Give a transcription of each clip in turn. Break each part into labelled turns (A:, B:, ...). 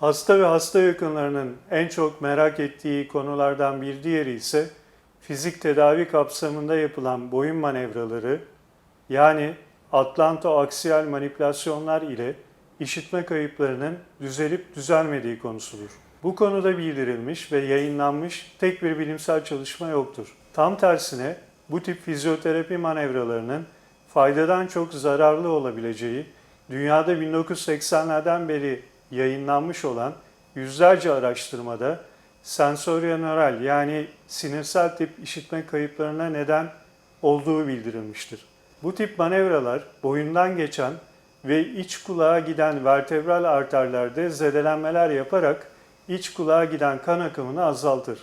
A: Hasta ve hasta yakınlarının en çok merak ettiği konulardan bir diğeri ise fizik tedavi kapsamında yapılan boyun manevraları yani atlanto-aksiyal manipülasyonlar ile işitme kayıplarının düzelip düzelmediği konusudur. Bu konuda bildirilmiş ve yayınlanmış tek bir bilimsel çalışma yoktur. Tam tersine bu tip fizyoterapi manevralarının faydadan çok zararlı olabileceği, dünyada 1980'lerden beri yayınlanmış olan yüzlerce araştırmada sensorionöral yani sinirsel tip işitme kayıplarına neden olduğu bildirilmiştir. Bu tip manevralar boyundan geçen ve iç kulağa giden vertebral arterlerde zedelenmeler yaparak iç kulağa giden kan akımını azaltır.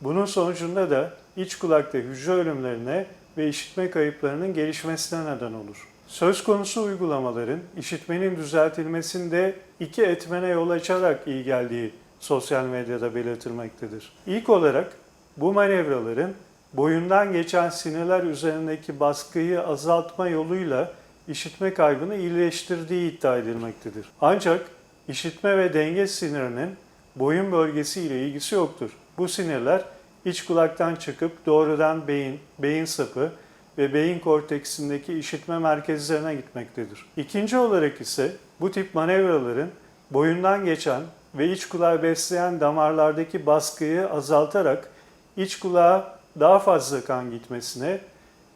A: Bunun sonucunda da iç kulakta hücre ölümlerine ve işitme kayıplarının gelişmesine neden olur. Söz konusu uygulamaların işitmenin düzeltilmesinde iki etmene yol açarak iyi geldiği sosyal medyada belirtilmektedir. İlk olarak bu manevraların boyundan geçen sinirler üzerindeki baskıyı azaltma yoluyla işitme kaybını iyileştirdiği iddia edilmektedir. Ancak işitme ve denge sinirinin boyun bölgesi ile ilgisi yoktur. Bu sinirler iç kulaktan çıkıp doğrudan beyin, beyin sapı ve beyin korteksindeki işitme merkezlerine gitmektedir. İkinci olarak ise bu tip manevraların boyundan geçen ve iç kulağı besleyen damarlardaki baskıyı azaltarak iç kulağa daha fazla kan gitmesine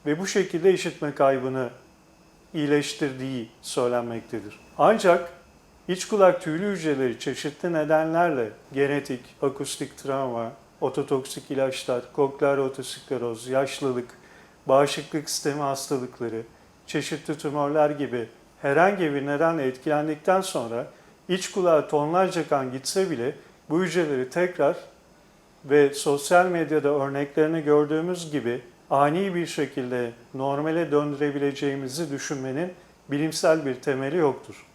A: ve bu şekilde işitme kaybını iyileştirdiği söylenmektedir. Ancak iç kulak tüylü hücreleri çeşitli nedenlerle genetik, akustik travma, ototoksik ilaçlar, koklear otoskleroz, yaşlılık, bağışıklık sistemi hastalıkları, çeşitli tümörler gibi herhangi bir nedenle etkilendikten sonra iç kulağa tonlarca kan gitse bile bu hücreleri tekrar ve sosyal medyada örneklerini gördüğümüz gibi ani bir şekilde normale döndürebileceğimizi düşünmenin bilimsel bir temeli yoktur.